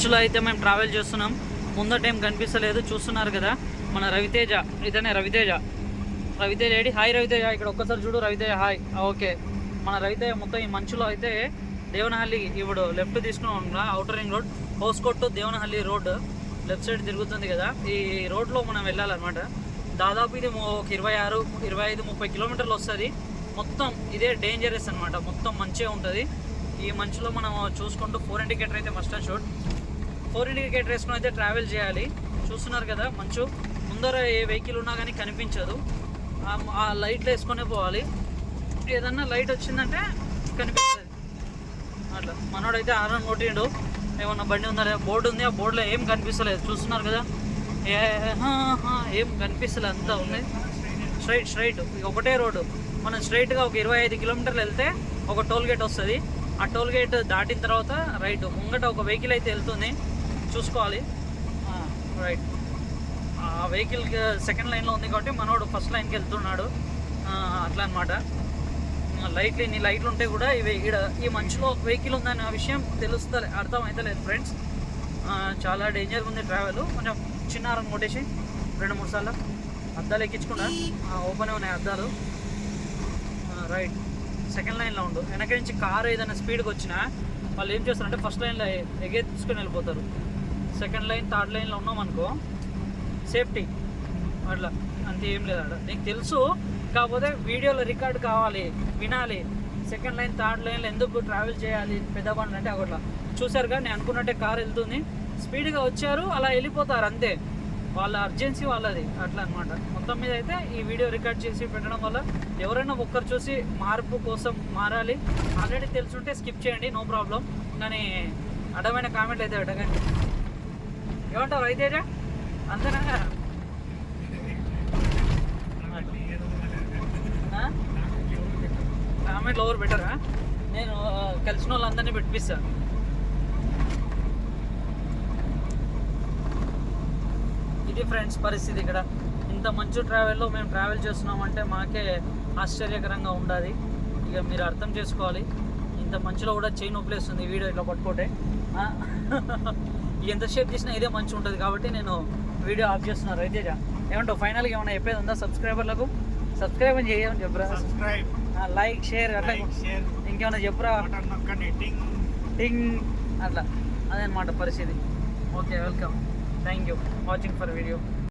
బస్సులో అయితే మేము ట్రావెల్ చేస్తున్నాం. ముందట ఏం కనిపిస్తలేదు. చూస్తున్నారు కదా మన రవితేజ ఇతనే రవితేజ. రవితేజ ఏడి? హాయ్ రవితేజ ఇక్కడ ఒక్కసారి చూడు రవితేజ హాయ్ ఓకే. మన రవితేజ మొత్తం ఈ మంచులో అయితే దేవనహల్లి ఇప్పుడు లెఫ్ట్ తీసుకున్నా outer ring road Hoskote to Devanahalli road left side తిరుగుతుంది కదా. ఈ రోడ్లో మనం వెళ్ళాలన్నమాట. దాదాపు ఇది ఒక ఇరవై ఆరు ఇరవై ఐదు ముప్పై కిలోమీటర్లు వస్తుంది. మొత్తం ఇదే డేంజరస్ అనమాట మొత్తం మంచిగా ఉంటుంది. ఈ మంచులో మనం చూసుకుంటూ ఫోర్ ఇండికేటర్ అయితే మస్ట్ షూట్ ఫోర్ ఇండికేటర్ వేసుకుని అయితే ట్రావెల్ చేయాలి. చూస్తున్నారు కదా మంచు. ముందర ఏ వెహికల్ ఉన్నా కానీ కనిపించదు. ఆ- లైట్లు వేసుకునే పోవాలి. ఏదన్నా లైట్ వచ్చిందంటే కనిపిస్తుంది. అట్లా. మనోడైతే ఆరన్ కొట్టిండు. ఏమన్నా బండి ఉందా లేదా? బోర్డు ఉంది. ఆ బోర్డులో ఏం కనిపిస్తలేదు. చూస్తున్నారు కదా. ఏ ఏం కనిపిస్తలేదు. అంతా ఉంది. స్ట్రైట్ స్ట్రైట్ ఒకటే రోడ్డు మనం స్ట్రైట్గా ఒక ఇరవై ఐదు కిలోమీటర్లు వెళ్తే ఒక టోల్ గేట్ వస్తుంది. ఆ టోల్ గేట్ దాటిన తర్వాత రైట్ ముంగట ఒక వెహికల్ అయితే వెళ్తుంది. చూసుకోవాలి. రైట్ ఆ వెహికల్ సెకండ్ లైన్లో ఉంది కాబట్టి మనోడు ఫస్ట్ లైన్కి వెళ్తున్నాడు. అట్లా అనమాట లైట్లు ఇన్ని లైట్లు ఉంటే కూడా ఇవి ఈడ ఈ మంచులో వెహికల్ ఉందనే విషయం తెలుస్తుంది అర్థం అయితే లేదు ఫ్రెండ్స్ చాలా డేంజర్గా ఉంది ట్రావెల్ కొంచెం చిన్న హారన్ కొట్టేసి రెండు మూడు సార్లు అద్దాలు ఎక్కించుకున్నా. ఓపెన్ ఉన్నాయి అద్దాలు. రైట్ సెకండ్ లైన్లో ఉండు. వెనక నుంచి కారు ఏదైనా స్పీడ్కి వచ్చినా వాళ్ళు ఏం చేస్తారంటే ఫస్ట్ లైన్లో ఎగే తీసుకొని వెళ్ళిపోతారు. సెకండ్ లైన్ థర్డ్ లైన్లో ఉన్నాం అనుకో సేఫ్టీ అట్లా అంతే ఏం లేదు అక్కడ నీకు తెలుసు కాకపోతే వీడియోలో రికార్డ్ కావాలి వినాలి. సెకండ్ లైన్ థర్డ్ లైన్లో ఎందుకు ట్రావెల్ చేయాలి పెద్ద బండి అంటే అట్లా చూసారుగా నేను అనుకున్నట్టే కార్ వెళ్తుంది. స్పీడ్గా వచ్చారు అలా వెళ్ళిపోతారు అంతే. వాళ్ళ అర్జెన్సీ వాళ్ళది. అట్లా అనమాట మొత్తం మీద అయితే ఈ వీడియో రికార్డ్ చేసి పెట్టడం వల్ల ఎవరైనా ఒక్కరు చూసి మార్పు కోసం మారాలి. ఆల్రెడీ తెలుసుంటే స్కిప్ చేయండి నో ప్రాబ్లం కానీ అడమైన కామెంట్లు అయితే పెట్టకండి. ఏమంటావు అయితే అంతేనా కామెంట్లు ఎవరు బెటరా నేను కలిసిన వాళ్ళందరినీ పెట్టిస్తాను ఇది ఫ్రెండ్స్ పరిస్థితి ఇక్కడ. ఇంత మంచు ట్రావెల్లో మేము ట్రావెల్ చేస్తున్నామంటే మాకే ఆశ్చర్యకరంగా ఉండాలి. ఇక మీరు అర్థం చేసుకోవాలి. ఇంత మంచులో కూడా చైన్ నొప్పిలేస్తుంది వీడియో ఇట్లా పట్టుకోటే. ఎంతసేపు చేసినా ఇదే మంచి ఉంటుంది కాబట్టి నేను వీడియో ఆఫ్ చేస్తున్నాను రైతేజ ఏమంటావు? ఫైనల్గా ఏమైనా చెప్పేది ఉందా సబ్స్క్రైబర్లకు? సబ్స్క్రైబ్ అని చేయమని చెప్పరా. సబ్స్క్రైబ్ లైక్ షేర్ అట్లా. ఇంకేమైనా చెప్పురా? టింగ్ టింగ్ అట్లా. అదనమాట పరిస్థితి. Okay welcome thank you watching for video